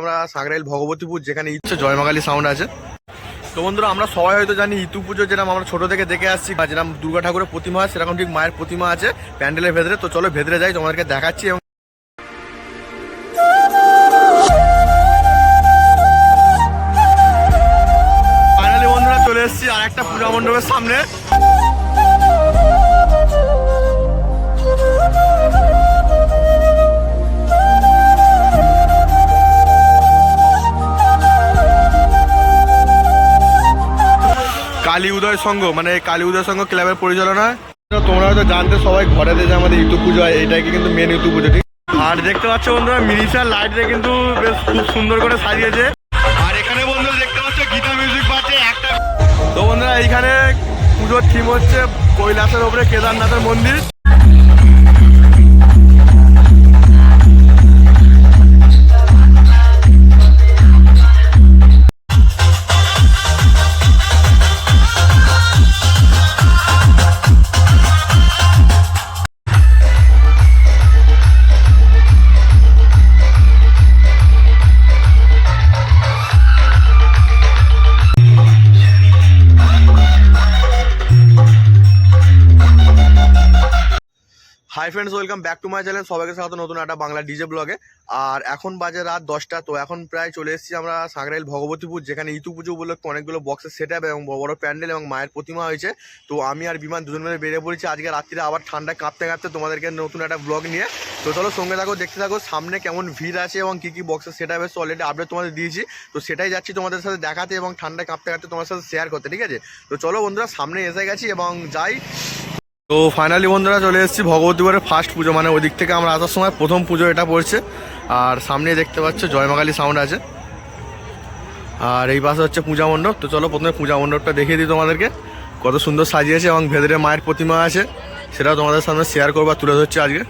আমরা সাংরাইল ভগবতীপুর, যেখানে ইচ্ছে জয়মাকালী সাউন্ড আছে। তো বন্ধুরা, আমরা সবাই হয়তো জানি ইতু পুজো যেরকম আমরা ছোট থেকে দেখে আসছি, বা যেরকম দুর্গা ঠাকুরের প্রতিমা আছে, সেরকম ঠিক মায়ের প্রতিমা আছে, প্যান্ডেলের ভেতরে। তো চলো ভেতরে যাই, তোমাদেরকে দেখাচ্ছি এবং চলে এসেছি আর একটা মণ্ডপের সামনে। কালী উদয় সংঘ মানে কালী উদয় সংঘ ক্লাবের পরিচালনা। তোমরা হয়তো জানতে সবাই ঘরে যে আমাদের ইউটিউব পুজো হয় এটাই কিন্তু মেন ইউটিউব পুজো, ঠিক? আর দেখতে পাচ্ছ বন্ধুরা মিনিশার লাইট দিয়ে কিন্তু বেশ খুব সুন্দর করে সাজিয়েছে। আর এখানে বন্ধুরা দেখতে পাচ্ছ, গীতা মিউজিক বাজছে একটা। তো বন্ধুরা, এইখানে পুজোর থিম হচ্ছে কৈলাসের ওপরে কেদারনাথের মন্দির। Hi friends welcome back to my channel সবাইকে স্বাগত নতুন একটা বাংলা ডিজে ব্লগে আর এখন বাজে রাত দশটা, তো এখন প্রায় চলে এসেছি আমরা সাংরাইল ভগবতীপুর, যেখানে ইতু পুজো উপলক্ষে অনেকগুলো বক্সের সেট আপ এবং বড় বড় প্যান্ডেল এবং মায়ের প্রতিমা হয়েছে। তো আমি আর বিমান দুজন মিলে বেরিয়ে পড়েছি। আজকে রাত্রিরে আবার ঠান্ডা কাঁপতে কাঁপতে তোমাদেরকে নতুন একটা ব্লগ নিয়ে। তো চলো সঙ্গে থাকো, দেখতে থাকো সামনে কেমন ভিড় আছে এবং কী কী বক্সের সেট আপে অলরেডি আপডেট তোমাদের দিয়েছি। তো সেটাই যাচ্ছি তোমাদের সাথে দেখাতে এবং ঠান্ডা কাঁপতে কাঁপতে তোমার সাথে শেয়ার করতে, ঠিক আছে? তো চলো বন্ধুরা, সামনে এসে গেছি এবং যাই। তো ফাইনালি বন্ধুরা চলে এসেছি ভগবতীপুরের ফার্স্ট পুজো মানে ওই দিক থেকে আমরা আসার সময় প্রথম পুজো এটা পড়ছে। আর সামনে দেখতে পাচ্ছ জয়মাকালী সাউন্ড আছে। আর এই পাশে হচ্ছে পূজা মণ্ডপ। তো চলো প্রথমে পূজা মণ্ডপটা দেখিয়ে দিই তোমাদেরকে। কত সুন্দর সাজিয়েছে এবং ভেতরে মায়ের প্রতিমা আছে, সেটাও তোমাদের সামনে শেয়ার করব তুলে ধরছে আজকে।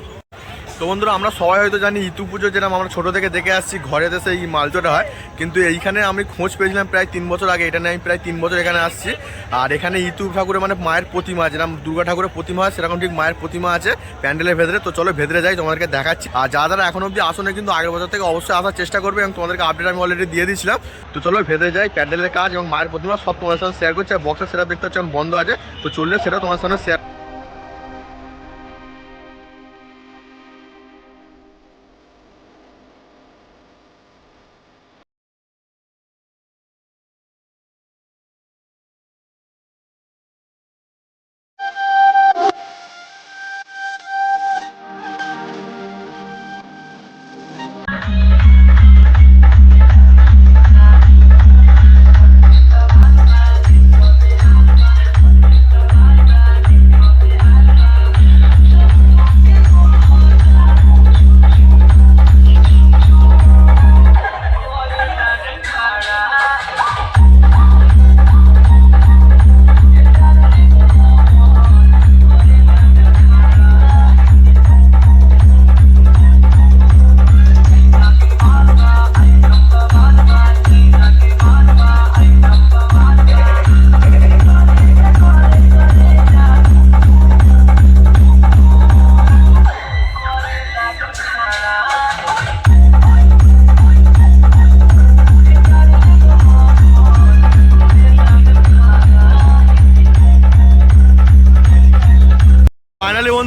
তো বন্ধুরা, আমরা সবাই হয়তো জানি ইতু পুজো যেরকম আমরা ছোটো থেকে দেখে আসছি ঘরে দেশে এই মালচোটা হয়। কিন্তু এইখানে আমি খোঁজ পেয়েছিলাম প্রায় তিন বছর আগে, এটা নিয়ে আমি প্রায় তিন বছর এখানে আসছি। আর এখানে ইতু ঠাকুরের মানে মায়ের প্রতিমা, যেরকম দুর্গা ঠাকুরের প্রতিমা হয়, সেরকম ঠিক মায়ের প্রতিমা আছে প্যান্ডেলের ভেতরে। তো চলো ভেতরে যাই, তোমাদেরকে দেখাচ্ছি। আর যারা যারা এখন অবধি আসনে, কিন্তু আগের বছর থেকে অবশ্যই আসার চেষ্টা করবে এবং তোমাদেরকে আপডেট আমি অলরেডি দিয়ে দিয়েছিলাম। তো চলো ভেতরে যাই, প্যান্ডেলের কাজ এবং মায়ের প্রতিমা সব তোমার সাথে শেয়ার করছে। বক্সের সেটা দেখতে হচ্ছে বন্ধ আছে। তো চললে সেটা তোমার সামনে শেয়ার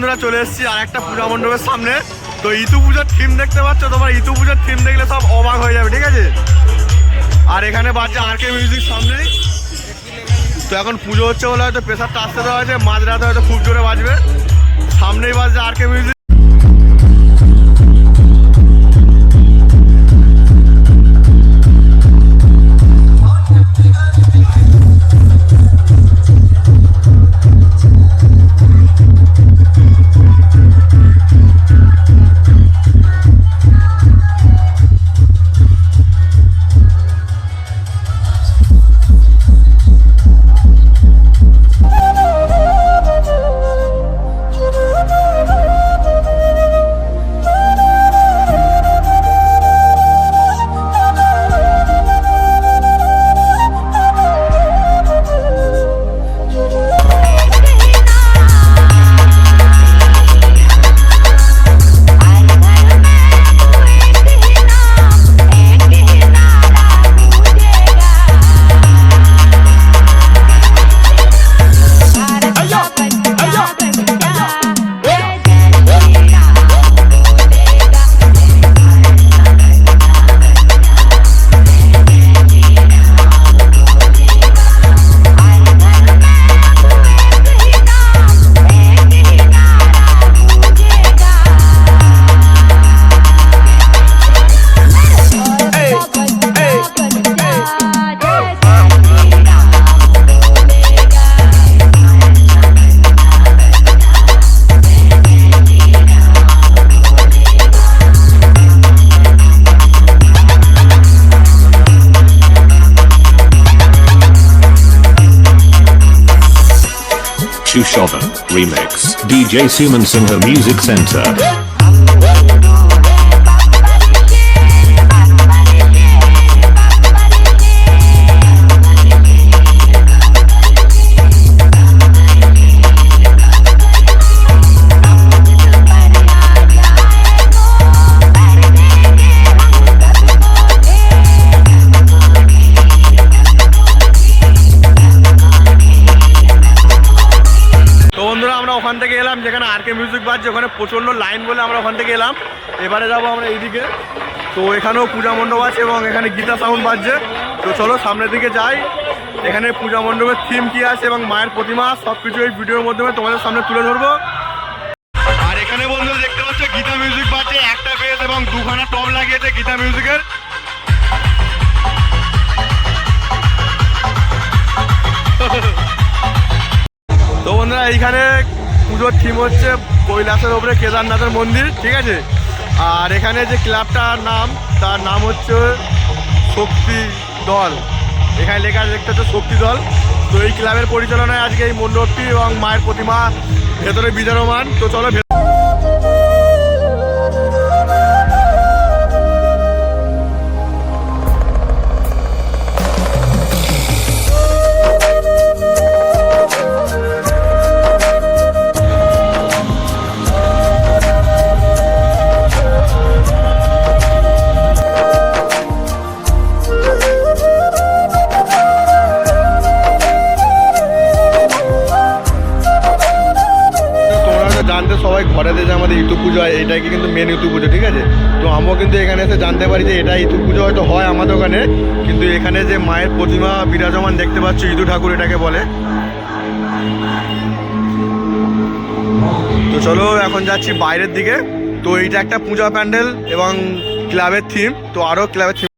বন্ধুরা চলে এসেছি আর একটা পূজা মণ্ডপের সামনে। তো ইতু পুজোর থিম দেখতে পাচ্ছ? তোমার ইতু পূজার থিম দেখলে সব অবাক হয়ে যাবে, ঠিক আছে? আর এখানে বাজছে আর কে মিউজিক সামনে। তো এখন পুজো হচ্ছে বলে হয়তো প্রেশারটা আসতে দেওয়া হয়েছে মাঝরাতে হয়তো খুব জোরে বাজবে। সামনেই বাজছে আর কে music Shushovan, remix, DJ Siemens in her music center. বাজছে ওখানে প্রচণ্ড লাইন বলে আমরা ওখান থেকে এলাম। এবারে যাব আমরা এইদিকে। তো এখানেও পূজা মণ্ডপ আছে এবং এখানে গীতা সাউন্ড বাজছে। তো চলো সামনের দিকে যাই। এখানে পূজা মণ্ডপের থিম কি আছে এবং মায়ের প্রতিমা সব কিছু এই ভিডিওর মাধ্যমে তোমাদের সামনে তুলে ধরবো। আর এখানে বন্ধুরা দেখতে পাচ্ছ, গীতা মিউজিক বাজছে একটা বেস এবং দুখানা টপ লাগিয়েছে গীতা মিউজিকের তো বন্ধুরা, এইখানে পুজোর থিম হচ্ছে কৈলাসের ওপরে কেদারনাথের মন্দির, ঠিক আছে? আর এখানে যে ক্লাবটার নাম, তার নাম হচ্ছে শক্তি দল। এখানে লেখা দেখতে হচ্ছে শক্তি দল। তো এই ক্লাবের পরিচালনায় আজকে এই মণ্ডপটি এবং মায়ের প্রতিমা ভেতরে বিদ্যমান তো চলো কিন্তু এখানে এসে জানতে পারি যে এটা ইঁদুর পুজো হয়তো হয় আমাদের ওখানে। কিন্তু এখানে যে মায়ের প্রতিমা বিরাজমান দেখতে পাচ্ছি ইঁদুর ঠাকুর এটাকে বলে। তো চলো এখন যাচ্ছি বাইরের দিকে। তো এইটা একটা পূজা প্যান্ডেল এবং ক্লাবের থিম তো আরও ক্লাবের থিম